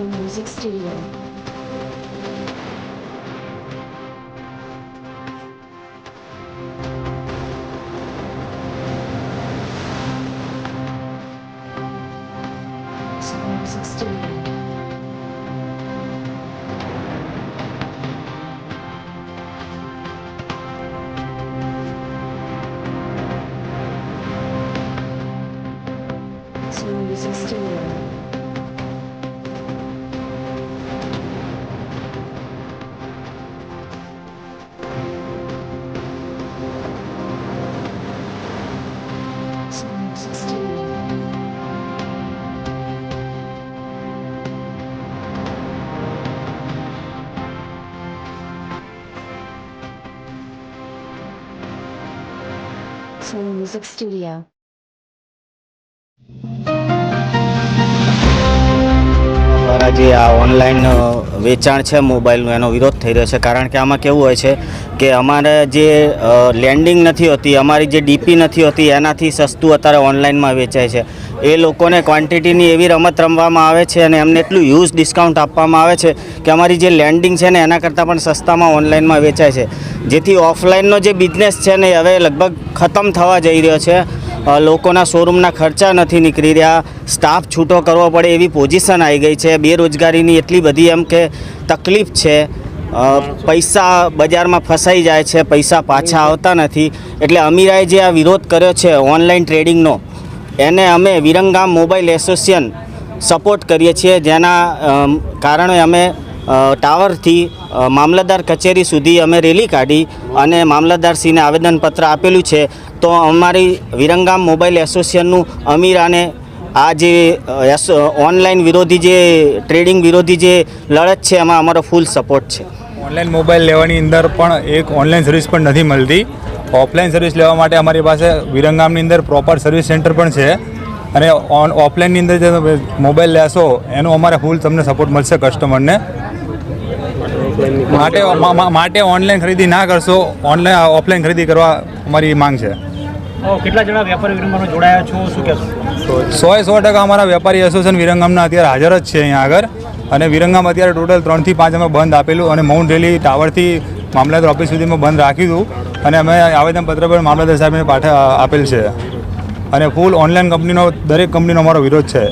Techno Music Studio. Techno Music Studio. Techno Music Studio. Slow Music Studio. દ્વારા જે આ online વેચાણ છે મોબાઈલનું, એનો વિરોધ થઈ રહ્યો છે. કારણ કે આમાં કેવું હોય છે કે અમારે જે લેન્ડિંગ નથી હોતી, અમારી જે ડીપી નથી હોતી, એનાથી સસ્તું અત્યારે ઓનલાઈનમાં વેચાય છે. એ લોકોને ક્વોન્ટિટીની એવી રમત રમવામાં આવે છે અને એમને એટલું યુઝ ડિસ્કાઉન્ટ આપવામાં આવે છે કે અમારી જે લેન્ડિંગ છે ને, એના કરતાં પણ સસ્તામાં ઓનલાઈનમાં વેચાય છે. જેથી ઓફલાઈનનો જે બિઝનેસ છે ને હવે લગભગ ખતમ થવા જઈ રહ્યો છે. લોકોના શોરૂમના ખર્ચા નથી નીકળી રહ્યા. સ્ટાફ છૂટો કરવો પડે એવી પોઝિશન આવી ગઈ છે. બેરોજગારીની એટલી બધી એમ કે તકલીફ છે. પૈસા બજારમાં ફસાઈ જાય છે. પૈસા પાછા આવતા નથી. એટલે અમીરાએ જે આ વિરોધ કર્યો છે ઓનલાઈન ટ્રેડિંગનો એને અમે વિરંગામ મોબાઈલ એસોસિએશન સપોર્ટ કરીએ છીએ. જેના કારણે અમે ટાવરથી મામલતદાર કચેરી સુધી અમે રેલી કાઢી અને મામલતદારશ્રીને આવેદનપત્ર આપેલું છે. તો અમારી વિરંગામ મોબાઈલ એસોસિએશનનું અમીરાને આ જે ઓનલાઈન વિરોધી જે, ટ્રેડિંગ વિરોધી જે લડત છે, એમાં અમારો ફૂલ સપોર્ટ છે. ઓનલાઈન મોબાઈલ લેવાની અંદર પણ એક ઓનલાઈન સર્વિસ પણ નથી મળતી. ઓફલાઈન સર્વિસ લેવા માટે અમારી પાસે વિરંગામની અંદર પ્રોપર સર્વિસ સેન્ટર પણ છે. અને ઓન, ઓફલાઈનની અંદર જે મોબાઈલ લેશો, એનો અમારે ફૂલ તમને સપોર્ટ મળશે કસ્ટમરને માટે માટે ઓનલાઈન ખરીદી ના કરશો ઓનલાઈન ઓફલાઈન ખરીદી કરવા અમારી માંગ છે. સો કેટલા જણા વેપારી વિરંગામાં જોડાયા છો શું કહેશો? સોએ સો ટકા અમારા વેપારી એસોસિએશન વિરંગામના અત્યારે હાજર જ છે અહીંયા આગળ. અને વિરંગામ અત્યારે ટોટલ ત્રણથી પાંચ અમે બંધ આપેલું અને માઉન્ટ રેલી ટાવરથી મામલતદાર ઓફિસ સુધીમાં બંધ રાખ્યું હતું. અને અમે આવેદનપત્ર પણ મામલતદાર સાહેબને પાઠ આપેલ છે. અને ફૂલ ઓનલાઈન કંપનીનો દરેક કંપનીનો અમારો વિરોધ છે.